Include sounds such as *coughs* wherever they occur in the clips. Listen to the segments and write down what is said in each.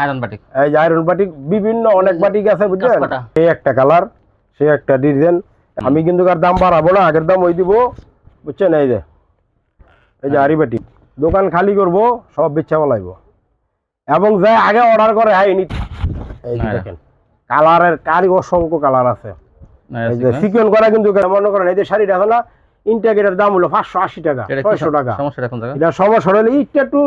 Iron batik এই যে iron batik বিভিন্ন অনেক বাটিক আছে বুঝছেন। একটা কালার সেই একটা ডিজাইন আমি কিন্তু আর দাম বাড়াবো না আগের দাম ওই দিব বুঝছেন? এই যে এই যে আরি বাটিক দোকান খালি করব সব বেচা বলাইব। এবং যাই আগে অর্ডার করে নি এই যে হ্যাঁ। দেখেন কালারের কারি অসংখ্য কালার আছে। এই যে এটা করা কিন্তু মনে করেন এই যে শাড়িটা আছে না ইন্টাগেটার দাম হলো পাঁচশো আশি টাকা ছয়শো টাকা। এটা সমস্যা হলে একটু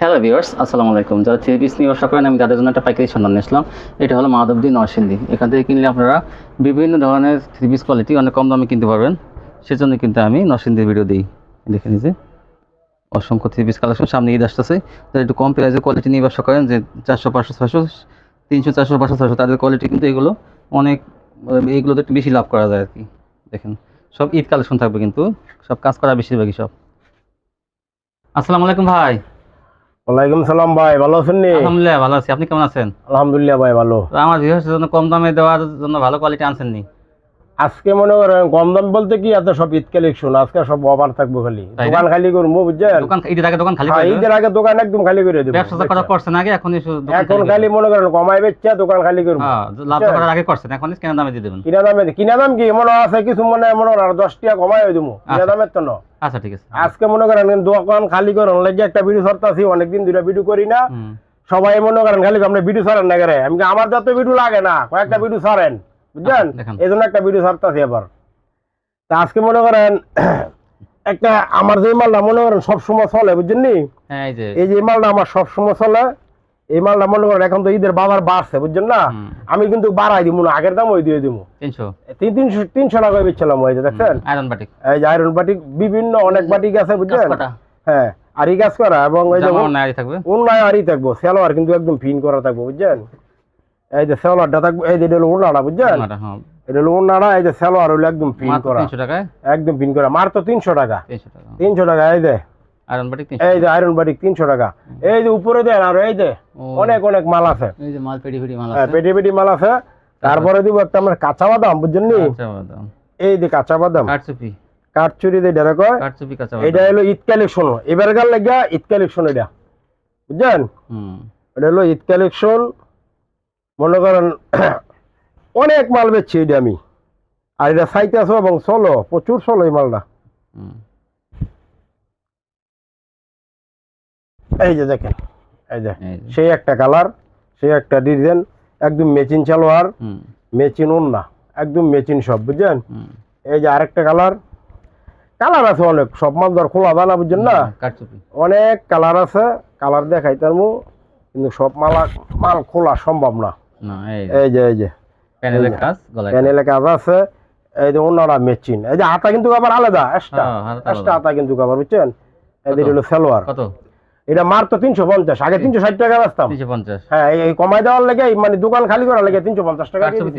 হ্যালো ভিউয়ার্স আসসালামু আলাইকুম। যারা থ্রি পিস নিয়ে ব্যবসা করেন, আমি তাদের জন্য একটা পাইকারি সন্ধান নিয়েছিলাম এটা হলো মাধবদী নরসিংদী। এখান থেকে কিনলে আপনারা বিভিন্ন ধরনের থ্রি পিস কোয়ালিটি অনেক কম দামে কিনতে পারবেন। সেজন্য কিন্তু আমি নরসিংদীর ভিডিও দিই। দেখে নিজে অসংখ্য থ্রি পিস কালেকশন সামনে ঈদ আসতেছে। যারা একটু কম প্রাইসে কোয়ালিটি নিয়ে ব্যবসা করেন, যে চারশো, পাঁচশো, ছয়শো, তিনশো, চারশো, পাঁচশো, ছয়শো, তাদের কোয়ালিটি কিন্তু এগুলো অনেক এইগুলোতে একটু বেশি লাভ করা যায় আর কি দেখেন, সব ঈদ কালেকশন থাকবে কিন্তু। সব কাজ করা বেশিরভাগই সব। আসসালামু আলাইকুম ভাই। ওয়ালাইকুম সালাম ভাই ভালো আছেন নি? আলহামদুলিল্লাহ ভালো আছি। আপনি কেমন আছেন? আলহামদুলিল্লাহ ভাই ভালো। আমার ভিউয়ার্সের জন্য কম দামে দেওয়ার জন্য ভালো কোয়ালিটি আনছেন নি আজকে মনে করেন কম দাম বলতে কি এত সব ঈদ কালেকশন আজকে সব অফার থাকব খালি। দোকান খালি করব বুঝছেন? দোকান ঈদের আগে দোকান খালি হ্যাঁ? ঈদের আগে দোকান একদম খালি করে দেবো ব্যবসা করা করছেন আগে এখন এখন খালি মনে করেন কমাই বেচছে দোকান খালি করব হ্যাঁ লাভ করার আগে করছেন এখন কেন দামে দিয়ে দেবেন। কিনা দামে কিনা দাম কি মনে আছে কিছু মনে মনে আর দশ টাকা কমাই হয়ে দেবো। কিনা আচ্ছা। দামের তো না। আচ্ছা ঠিক আছে। আজকে মনে করেন দোকান খালি করেন লাগে একটা ভিডিও সরতাছি অনেকদিন ভিডিও করি না। সবাই মনে করেন খালি আপনি ভিডিও ছাড়েন না করে আমি আমার যত ভিডিও লাগে না কয়েকটা ভিডিও বুঝছেন? আচ্ছা, এই জন্য একটা ভিডিও ছাড়তাছি এবার তা আজকে মনে করেন *clears throat* একটা আমার যে মালটা মনে করেন সবসময় চলে বুঝছেন নি? হ্যাঁ এই যে। এই যে মালটা আমার সবসময় চলে এই মালটা মনে করেন এখন তো ঈদের বাজার বাড়ছে বুঝছেন না? আমি কিন্তু বাড়াই দিব না আগের দাম ওই দিয়ে দিব তিনশো? তিনশো তিনশো টাকা বেচছিলাম ওই যে দেখছেন? আয়রন বাটিক এই যে আয়রন বাটিক বিভিন্ন অনেক বাটিক আছে বুঝছেন। হ্যাঁ আরি কাজ করা এবং ওই যে থাকবে? উন্নয় আরই থাকব সেলোয়ার কিন্তু একদম ফিন করা থাকব বুঝছেন? এই যে সেলোয়ারটা থাকব এই যে এটা হলো উন্নাটা বুঝছেন? হ্যাঁ। এটা হলো উন্নাটা এই যে সেলোয়ার হলো একদম ফিন করা। একদম ফিন করা মার তো তিনশো টাকা। তিনশো টাকা। তিনশো টাকা এই যে। আয়রন বাটিক এই যে আয়রন বাটিক তিনশো টাকা। এই যে উপরে দেন আর এই যে অনেক অনেক মাল আছে। এই যে মাল পেটি পেটি মাল হ্যাঁ, আছে। পেটি পেটি মাল আছে। তারপরে? দিব একটা আমরা কাঁচা বাদাম বুঝছেন নি? বাদাম। এই যে কাঁচা বাদাম। কাঠচুরি দিয়ে ডেরা কয় কাঠচুপি কাঁচা এটা হলো ঈদ কালেকশন। এবার গাল লাগিয়া ঈদ কালেকশন এটা। বুঝছেন? হুম। এটা হলো ঈদ কালেকশন। মনে করেন অনেক মাল বেচছি এটা আমি। আর এটা সাইতে আসো এবং চলো প্রচুর চলো এই মালটা। হুম। এই যে দেখেন এই যে সেই একটা কালার সেই একটা ডিজাইন একদম মেচিন চালোয়ার হুম। মেচিন ওন্না একদম মেচিন সব বুঝছেন? এই যে আরেকটা কালার কালার আছে অনেক সব মাল ধর খোলা দানা বুঝছেন না? অনেক কালার আছে কালার দেখাই তার মু কিন্তু সব মাল মাল খোলা সম্ভব না। না এই যে, এই যে প্যানেলে কাজ আছে এই যে অন্যরা মেচিন। এই যে হাতা কিন্তু আবার আলাদা এক্সট্রা আলাদা। হাতা কিন্তু আবার বুঝছেন? এদের হলো সালোয়ার। কত? এটা মার তো তিনশো পঞ্চাশ আগে তিনশো ষাট টাকা বেচতাম। হ্যাঁ এই- কমাই দেওয়ার লেগে মানে দোকান খালি করার লেগে তিনশো পঞ্চাশ টাকা দিছি।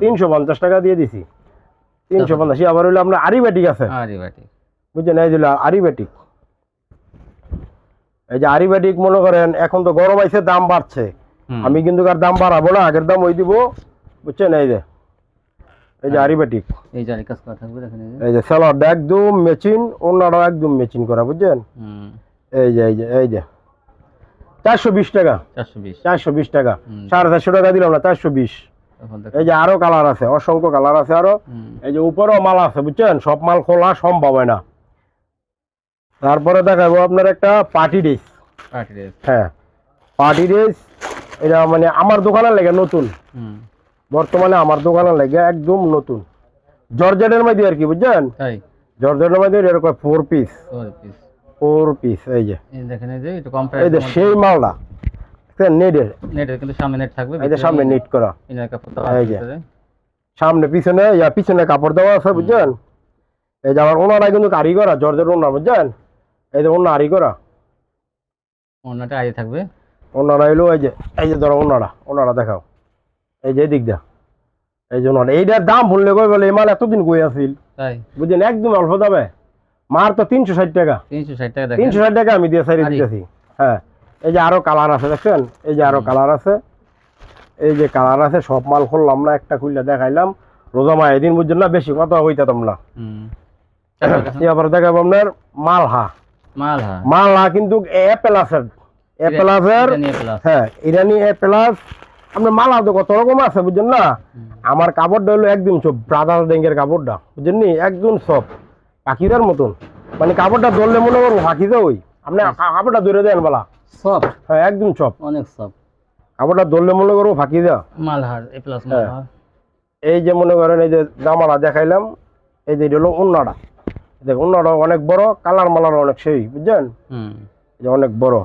তিনশো পঞ্চাশ টাকা দিয়ে দিছি। তিনশো পঞ্চাশ আবার হইল আপনার আরিবেটিক আছে। বুঝছেন? এই দিল আরিবেটিক এই যে আরিবেটিক মনে করেন এখন তো গরম আইছে দাম বাড়ছে। আমি কিন্তু আর দাম বাড়াবো না আগের দাম ওই দিব। বুঝছেন? এই যে। এই যে আরিবেটিক এই যে এই যে। স্যালাড একদম মেচিন অন্যটাও একদম মেচিন করা বুঝছেন? হুম। এই যে এই যে এই যে। চারশো বিশ টাকা। চারশো বিশ। চারশো বিশ টাকা। সাড়ে চারশো টাকা দিলাম না চারশো বিশ। এই যে আরও কালার আছে অসংখ্য কালার আছে আরও। এই যে উপরেও মাল আছে বুঝছেন? সব মাল খোলা সম্ভব হয় না। তারপরে দেখাবো আপনার একটা পার্টি ড্রেস। Party dress. হ্যাঁ পার্টি ড্রেস। এটা মানে আমার দোকানে লেগে নতুন। বর্তমানে আমার দোকানে লেগে একদম নতুন। জর্জেটের মধ্যে আর কি বুঝছেন? জর্জেটের মধ্যে এরকম four piece four piece four piece এই যে। দেখেন এই যে কম এই যে সেই মালটা নেটের নেটের কিন্তু সামনে নেট থাকবে এই যে সামনে নেট করা। ইনার কাপড় দেওয়া এই আছে যে। সামনে পিছনে ইয়া পিছনে কাপড় দেওয়া আছে বুঝছেন? এই যে আমার ওনারা কিন্তু কারি করা জর্জের ওনা বুঝছেন? এই যে ওনা আরি করা। ওড়নাটা আগে থাকবে। ওনারা এলো এই যে এই যে ধরো ওনারা ওনারা দেখাও। এই যে দিক দা এই যে ওনারা এইটার দাম ভুললে কই বলে এই মাল এতদিন কই আছিল? তাই। বুঝছেন একদম অল্প দামে। মার তো তিনশো ষাট টাকা। তিনশো ষাট টাকা তিনশো ষাট টাকা আমি দিয়ে সাইড দিতেছি। হ্যাঁ এই যে আরও কালার আছে দেখছেন? এই যে আরও কালার আছে। এই যে কালার আছে সব মাল খুললাম না একটা খুললে দেখাইলাম। রোজা মা এদিন বুঝছেন না বেশি কথা হইতাম না এবার দেখাবো আপনার মালহা। মাল মালহা কিন্তু অ্যাপেল আছে এ প্লাসের হ্যাঁ ইরানি প্লাস। আপনার মালা তো কত রকম আছে বুঝছেন না? আমার কাপড়টা হলো একদম সব ব্রাদার ডেঙ্গের কাপড়টা বুঝছেন একদম সব। পাখিদার মতন। মানে কাপড়টা ধরলে মনে করব পাখিদা ওই। আপনি কাপড়টা ধরে দেন বলা। সব হ্যাঁ একদম সব অনেক সফট। কাপড়টা ধরলে মনে করব ফাঁকি দেওয়া মালহার এ প্লাস হ্যাঁ। মালহার। এই যে মনে করেন এই যে জামাটা দেখাইলাম এই যে এটা হলো উন্নাটা। দেখ উন্নাটা অনেক বড় কালার মালার অনেক সেই বুঝছেন? যে অনেক বড়।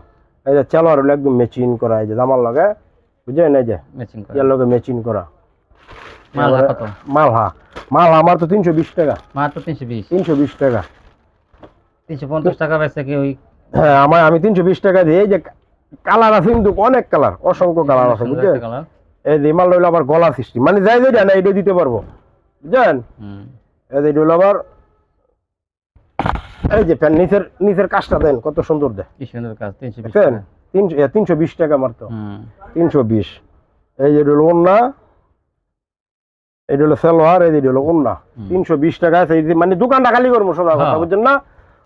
এই যে চেলার হলো একদম মেচিন করা এই যে জামার লগে বুঝছেন? এই যে ম্যাচিং করে। লগে মেচিন করা। মালহা মালহা। মাল আমার তো তিনশো বিশ টাকা। মাত্র তিনশো বিশ। তিনশো বিশ টাকা। তিনশো পঞ্চাশ টাকা বেচে কি ওই হ্যাঁ আমার আমি তিনশো বিশ টাকা দিই এই যে কালার আছে কিন্তু অনেক কালার অসংখ্য কালার আছে বুঝছেন? এই যে মাল হইল আবার গলা সিস্টেম মানে যাই যাই না এটা দিতে পারব বুঝছেন? হুম। এই যে এটা আবার এই যে প্যান নিচের নিচের কাজটা দেন কত সুন্দর দেয়। কি সুন্দর কাজ তিনশো বিশ টাকা। তিনশো এ, তিনশো বিশ টাকা মারতো তিনশো বিশ। এই যে হলো ওন্না এটা হলো সালোয়ার এটা হলো হুম। তিনশো বিশ টাকা আছে। মানে দোকানটা খালি করব সোজা কথা হ্যাঁ। বুঝছেন না?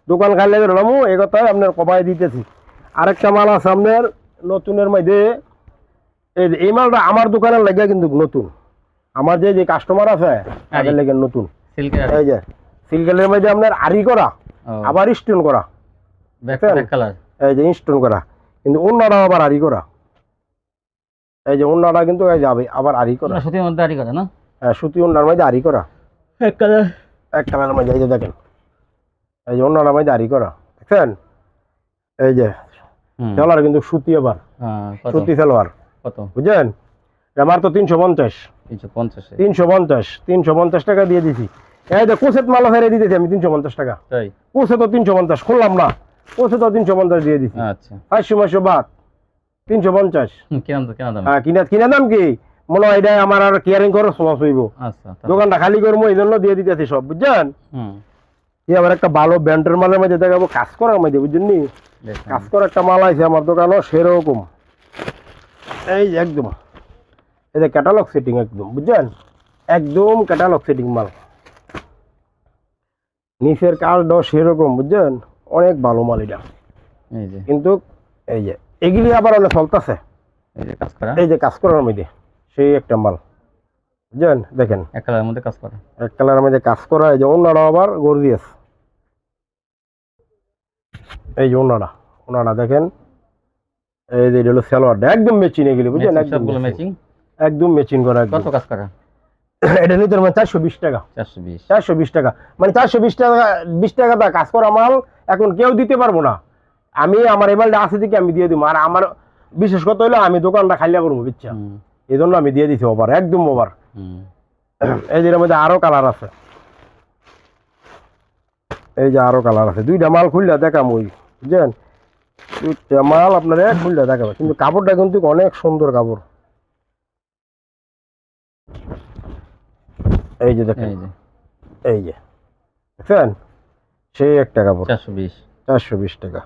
দোকান খালি করলাম এই কথাই আপনার কবাই দিতেছি। আরেকটা মাল আছে আপনার নতুনের মধ্যে। এই এই মালটা আমার দোকানের লাগে কিন্তু নতুন। আমার যে যে কাস্টমার আছে তাদের লেগে নতুন। এই যে সিলকেলের মধ্যে আপনার আরি করা আবার স্টোন করা। এই যে স্টোন করা। কিন্তু অন্যরা আবার আরি করা। এই যে অন্যরা কিন্তু এই যে আবে- আবার আরি করা। সুতির মধ্যে আড়ি করে না? সুতি অন্যার মধ্যে আরি করা। এক কালার। এক কালারের মধ্যে এই যে দেখেন। এই যে অন্যরা মধ্যে আরি করা। দেখছেন? এই যে হুম। কিন্তু সুতি আবার। হ্যাঁ সুতি সালোয়ার। কত? বুঝছেন? আমার তো তিনশো পঞ্চাশ। তিনশো পঞ্চাশ তিনশো পঞ্চাশ টাকা দিয়ে দিছি। এই যে কোসেট মালা ফেরে দিতেছি আমি তিনশো পঞ্চাশ টাকা। তাই? কোসে তো তিনশো পঞ্চাশ খুললাম না। কোসে তো তিনশো পঞ্চাশ দিয়ে দিছি। আচ্ছা। পাঁচশো পাঁচশো বাদ। তিনশো পঞ্চাশ। কেনা দাম। হ্যাঁ কিনা কিনা দাম কি? মনে হয় এটা আমার আর কেয়ারিং করে সমাজ হইব। দোকানটা খালি করব এই জন্য দিয়ে দিতেছি সব বুঝছেন? এই আবার একটা ভালো ব্যান্ডের মালের মধ্যে দেখাবো কাজ করার মধ্যে বুঝছেন নি কাজ করা একটা মাল আছে আমার দোকানও সেরকম। এই যে একদম। এই যে ক্যাটালগ সেটিং একদম বুঝছেন? একদম ক্যাটালগ সেটিং মাল। নিচের কাজটাও সেরকম বুঝছেন? অনেক ভালো মাল এটা। কিন্তু এই যে এগুলি আবার অনেক চলতেছে। কাজ করা। এই যে কাজ করার মধ্যে। সেই একটা মাল। বুঝছেন দেখেন। এক কালারের মধ্যে কাজ করা। এক কালারের মধ্যে কাজ করা এই যে অন্যরা আবার গর্জিয়াস এই যে অন্যরা ওনারা দেখেন এই যে এটা হলো সালোয়ারটা একদম মেচিন এগুলি Matching, একদম ম্যাচিং একদম মেচিন করা কত কাজ করা? এটা নিতে মানে চারশো বিশ টাকা। চারশো বিশ। চারশো বিশ টাকা। মানে চারশো বিশ টাকা বিশ টাকা দা কাজ করা মাল এখন কেউ দিতে পারব না। আমি আমার এবারটা আছে দিকে আমি দিয়ে দিব। আর আমার বিশেষ কথা হলো আমি দোকানটা খালিয়া করব বুঝছেন? হুম। এই জন্য আমি দিয়ে দিছি ওভার একদম ওভার। হুম। এই যে মধ্যে আরও কালার আছে। এই যে আরও কালার আছে। দুইটা মাল খুললে দেখাম ওই বুঝছেন? দুইটা মাল আপনার এক খুললে দেখাবো কিন্তু কাপড়টা কিন্তু অনেক সুন্দর কাপড়। এই যে দেখেন। এই যে। এই যে। দেখছেন? সেই একটা কাপড়। চারশো বিশ। চারশো বিশ টাকা।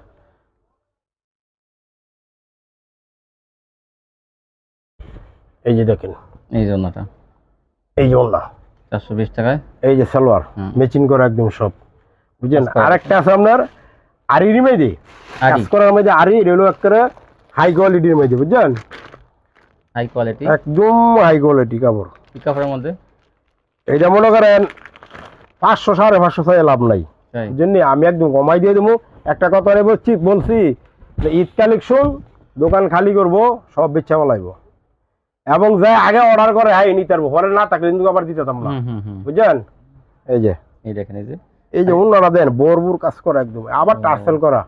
এই যে দেখেন। এই জন্যটা এই যে ওনা চারশো বিশ টাকায়? এই যে সালোয়ার। মেচিং করা একদম সব। করা। আরেকটা আছে আপনার আরির আরি। কাজ করার মধ্যে আরি হলো একটা হাই কোয়ালিটির মধ্যে বুঝছেন? হাই কোয়ালিটি একদম হাই কোয়ালিটি কাপড়। কি কাপড়ের মধ্যে? এইটা মনে করেন পাঁচশো সাড়ে পাঁচশো ছয় লাভ নাই। জন্য আমি একদম কমাই দিয়ে দেবো। একটা কথা রে বলছি বলছি যে ঈদ কালেকশন দোকান খালি করব সব বেচা বলাইব। এবং যাই আগে অর্ডার করে হ্যাঁ নিতে পারব। পরে না তাকে কিন্তু আবার দিতে না। বুঝছেন? এই যে। এই দেখেন এই যে। এই যে অন্যরা দেন বোরবুর কাজ করা একদম। আবার টার্সেল করা।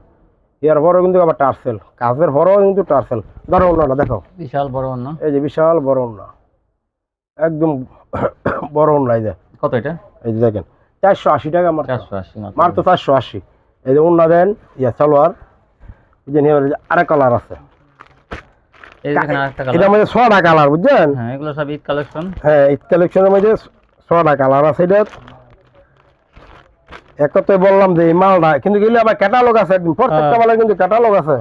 এর পরেও কিন্তু আবার টার্সেল কাজের পরেও কিন্তু টার্সেল ধরো অন্যরা দেখো। বিশাল বড় অন্য। এই যে বিশাল বড় অন্য। একদম *coughs* বড় অন্য এই যে। কত এটা? এই যে দেখেন চারশো আশি টাকা মাত্র। চারশো আশি মাত্র। চারশো আশি। এই যে অন্য দেন ইয়া সালোয়ার। এই যে নিয়ে আরেক কালার আছে। মধ্যে ছটা কালার বুঝছেন? হ্যাঁ এগুলো সব ঈদ কালেকশন হ্যাঁ এই কালেকশনের মধ্যে ছটা কালার আছে এটা এক বললাম যে এই মালটা কিন্তু গেলে আবার ক্যাটালগ আছে একদম প্রত্যেকটা হ্যাঁ। মালের কিন্তু ক্যাটালগ আছে।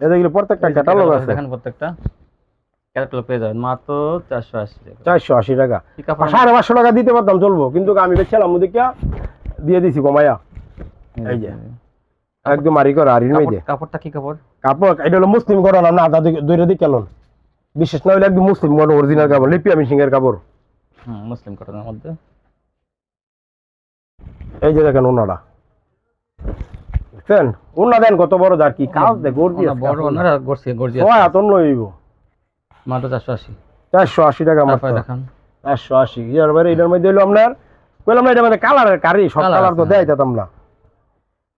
এদের প্রত্যেকটা ক্যাটালগ আছে দেখেন প্রত্যেকটা। ক্যাটালগ পেয়ে যাবেন মাত্র চারশো আশি টাকা। চারশো আশি টাকা। সাড়ে পাঁচশো টাকা দিতে পারতাম চলবো। কিন্তু আমি বেছিলাম ওদিকে দিয়ে দিছি কমাইয়া এই যে। একদম আরি করা আরির কাপড়- কাপড়টা কি কাপড়? কাপড় এটা হলো মুসলিম করা না আদা দুইটা দিকে কেলন। বিশেষ না হলে একদম মুসলিম কোন অরিজিনাল কাপড় লিপিয়া মিশিং এর কাপড়। হুম মুসলিম কটনের মধ্যে। এই যে দেখেন ওনারা। দেখছেন ওনা দেন কত বড় যার কি কাজ দেখ গর্জি ওনা বড় ওনারা গর্জি গর্জি ছয় হাতন লইব মাত্র চারশো আশি। চারশো আশি টাকা মাত্র। দেখান। চারশো আশি। এর বাইরে এটার মধ্যে হলো আপনার কইলাম না এটার মধ্যে কালারের কারি সব কালার তো আছে, দেয় যেতাম না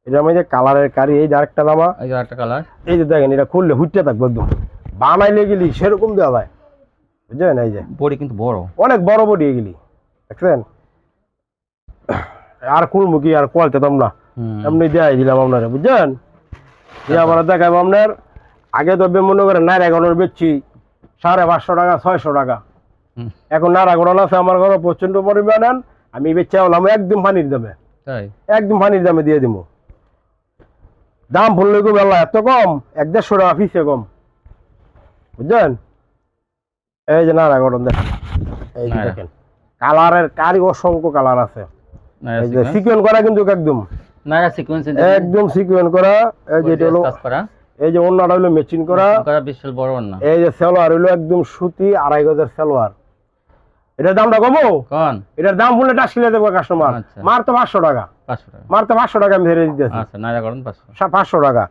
এটার মধ্যে কালারের কারি এই যে আরেকটা দামা এই যে একটা কালার। এই যে দেখেন এটা খুললে হুইটটা থাকবে একদম। বানাইলে গেলি সেরকম দেওয়া যায়। বুঝছেন? এই যে। বড়ি কিন্তু বড়। অনেক বড় বডি এগুলি। দেখছেন? আর আর এমনি দেখাই দিলাম আপনারা বুঝছেন? যে আমরা দেখাবো আপনার আগে তো মনে করেন গড়ের বেচছি সাড়ে পাঁচশো টাকা ছয়শো টাকা। এখন গড়ন আছে আমার ঘরে প্রচণ্ড পরিমাণ আমি বেচে হলাম একদম পানির দামে। একদম পানির দামে দিয়ে দিব দাম ফুললে খুব বেলা এত কম? এক দেড়শো টাকা ফিসে কম। বুঝলেন এই যে নাড়া গড়ন দেখেন। এই যে দেখেন। কালারের কারি অসংখ্য কালার আছে। এই যে সিকোয়েন্স করা কিন্তু একদম। নাইরা সিকোয়েন্স একদম সিকুয়েন্ট করা। এই যে এটা হলো এই যে অন্যটা হলো মেচিন করা। বিশাল বড় না এই যে সালোয়ার হইল একদম সুতি আড়াই গজের সালোয়ার। এটার দামটা কমো? কোন? এটার দাম বললে টাসকিলে দেবো কাস্টমার আচ্ছা। মার তো পাঁচশো টাকা। পাঁচশো টাকা। মার তো পাঁচশো টাকা আমি ধরে দিতেছি। আচ্ছা পাঁচশো। টাকা।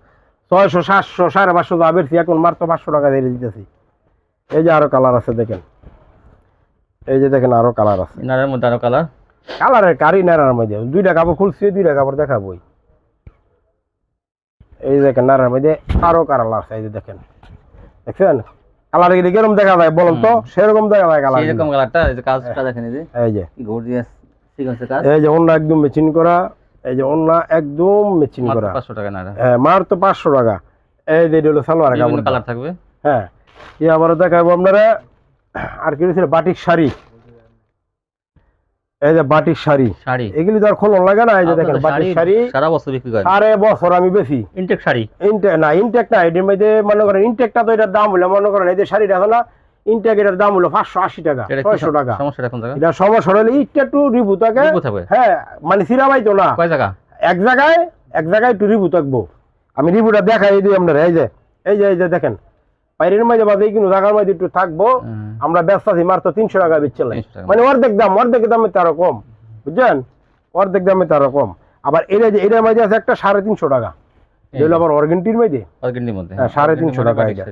ছয়শো সাতশো সাড়ে পাঁচশো দাম বেরছি এখন মার তো পাঁচশো টাকা ধরে দিতেছি। এই যে আরও কালার আছে দেখেন। এই যে দেখেন আরও কালার আছে। নাইরার মধ্যে আরও কালার কালারের কারি নারার মধ্যে। দুইটা কাপড় খুলছি দুইটা কাপড় দেখাবই। এই যে দেখেন নারার মধ্যে আরও কালার আছে এই যে দেখেন। দেখছেন? কালার গেলে কীরকম দেখা যায় বলুন তো? সেরকম দেখা যায় কালার সেরকম কালারটা এই যে কাজটা দেখেন এই যে। এই যে। গর্জিয়াস সিকোয়েন্সের কাজ। এই যে অন্য একদম মেচিন করা এই যে অন্য একদম মেচিন করা। পাঁচশো টাকা না হ্যাঁ মার তো পাঁচশো টাকা। এই যে এটা হলো সালোয়ার কাপড় কালার থাকবে? হ্যাঁ। এই আবার দেখাবো আপনারা। আর কি বাটিক শাড়ি। এই যে বাটিক শাড়ি। শাড়ি। এগুলি তো আর খোলন লাগে না এই যে দেখেন বাটিক শাড়ি সারা বছর বিক্রি করেন। সাড়ে বছর আমি বেশি ইনটেক শাড়ি। ইনটেক না ইনটেক না এটির মধ্যে মনে করেন ইনটেকটা তো এটার দাম হলো মনে করেন এই যে শাড়িটা হলো ইনটেক এটার দাম হলো পাঁচশো আশি টাকা ছয়শো টাকা। সমস্যা এখন জায়গা এটা সমস্যা হলে একটু একটু রিবু থাকে। হ্যাঁ মানে সিরাবাই তো না। কয় জায়গা? এক জায়গায় এক জায়গায় একটু রিবু থাকব। আমি রিবুটা দেখাই দিই আপনারা এই যে এই যে এই যে দেখেন। বাইরের মাঝে বাদে কিন্তু জায়গার মধ্যে একটু থাকব আমরা ব্যস্ত আছি মাত্র তিনশো টাকা 300 মানে অর্ধেক দাম অর্ধেক দামে তারও কম বুঝছেন? অর্ধেক দামে তারও কম। আবার এটা যে এটার মধ্যে আছে একটা সাড়ে তিনশো টাকা। আবার অর্গেন্টির মধ্যে হ্যাঁ, সাড়ে তিনশো টাকা এটা।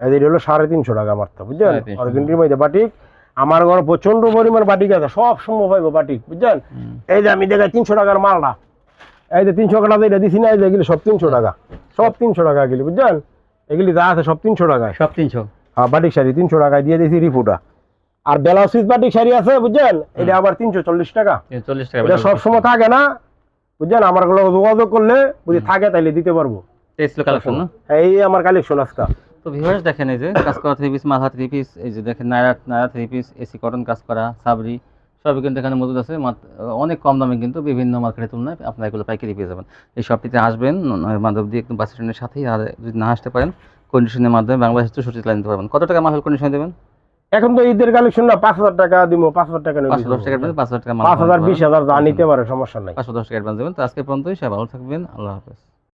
এটা হলো সাড়ে তিনশো টাকা মাত্র বুঝছেন? অর্গেন্টির মধ্যে বাটিক। আমার ঘরে প্রচণ্ড পরিমাণ বাটিক আছে সব সময় পাইবো বাটিক বুঝছেন? এই যে আমি দেখাই তিনশো টাকার মালটা। এই যে তিনশো টাকা এটা দিছি না এই যে সব তিনশো টাকা। সব তিনশো টাকা এগুলি বুঝছেন? এগুলি যা আছে সব তিনশো টাকায়। সব তিনশো। হ্যাঁ বাটিক শাড়ি তিনশো টাকায় দিয়ে দিয়েছি রিপুটা। আর বেলা সুইচ বাটিক শাড়ি আছে বুঝছেন? এটা আবার তিনশো চল্লিশ টাকা। চল্লিশ টাকা এটা সব সময় থাকে না বুঝছেন? আমারগুলো যোগাযোগ করলে যদি থাকে তাহলে দিতে পারব। কালেকশন হ্যাঁ, এই আমার কালেকশন আজকা। তো ভিউয়ার্স দেখেন এই যে কাজ করা থ্রি পিস মালহা থ্রি পিস এই যে দেখেন নায়রা নায়রা থ্রি পিস এসি কটন কাজ করা সাবরি। সবই কিন্তু এখানে মজুদ আছে। অনেক কম দামে কিন্তু বিভিন্ন মার্কেটের তুলনায় আপনারা এগুলো পাইকারি পেয়ে যাবেন। এই শপটিতে আসবেন মাধবদী একদম বাস স্ট্যান্ডের সাথেই আর যদি না আসতে পারেন কন্ডিশনের মাধ্যমে বাংলাদেশ চৌষট্টি চালিয়ে নিতে পারবেন। কত টাকা মাল কন্ডিশন দেবেন? এখন তো ঈদের কালেকশন না পাঁচ হাজার টাকা দিব পাঁচ হাজার টাকা পাঁচশো দশ টাকা পাঁচ হাজার টাকা পাঁচ হাজার বিশ হাজার যা নিতে পারে সমস্যা নাই। পাঁচশো দশ টাকা অ্যাডভান্স দেবেন। তো আজকে পর্যন্তই সবাই ভালো থাকবেন। আল্লাহ হাফেজ।